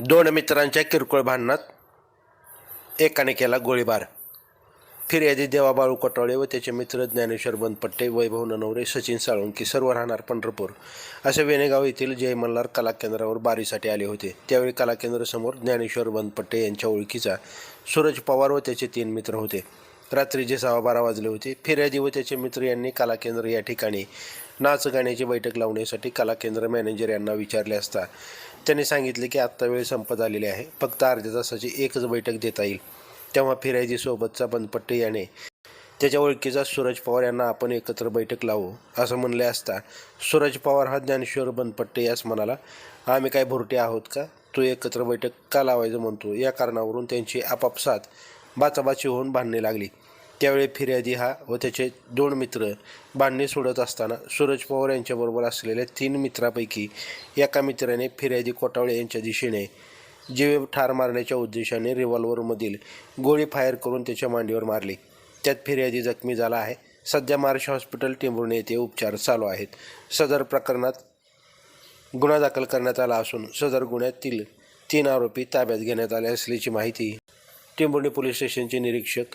दोन मित्रांच्या किरकोळ भांडणात एकाने केला गोळीबार. फिर्यादी देवाबाळू कटाळे व त्याचे मित्र ज्ञानेश्वर बनपट्टे वैभव ननवरे सचिन साळुंकी सर्व राहणार पंढरपूर. असे वेणेगाव येथील जय मल्हार कला केंद्रावर बारीसाठी आले होते. त्यावेळी कला केंद्रासमोर ज्ञानेश्वर बनपट्टे यांच्या ओळखीचा सूरज पवार व त्याचे तीन मित्र होते. रात्रीचे सहा बारा वाजले होते. फिर्यादी व त्याचे मित्र यांनी कला केंद्र या ठिकाणी नाच गाण्याची बैठक लावण्यासाठी कला केंद्र मॅनेजर यांना विचारले असता. त्यांनी सांगितले की आत्ता वेळ संपत आलेली आहे. फक्त अर्ध्या तासाची एकच बैठक देता येईल. तेव्हा फिरायची सोबतचा बनपट्टे याने त्याच्या ओळखीचा सूरज पवार यांना आपण एकत्र बैठक लावू असं म्हणले असता सूरज पवार हा ज्ञानेश्वर बनपट्टे यास म्हणाला आम्ही काय भुरटे आहोत का? तू एकत्र बैठक का लावायचं म्हणतो? या कारणावरून त्यांची आपापसात बाचाबाची होऊन भांडणे लागली. त्यावेळी फिर्यादी हा व त्याचे दोन मित्र भांडणे सोडत असताना सूरज पवार यांच्याबरोबर असलेल्या तीन मित्रापैकी एका मित्राने फिर्यादी कोटावळे यांच्या दिशेने जीव ठार मारण्याच्या उद्देशाने रिव्हॉल्वरमधील गोळी फायर करून त्याच्या मांडीवर मारली. त्यात फिर्यादी जखमी झाला आहे. सध्या महाराष्ट्र हॉस्पिटल टिंबुर्णे येथे उपचार चालू आहेत. सदर प्रकरणात गुन्हा दाखल करण्यात आला असून सदर गुन्ह्यातील तीन आरोपी ताब्यात घेण्यात आले असल्याची माहिती टेंभुर्णी पोलीस स्टेशनचे निरीक्षक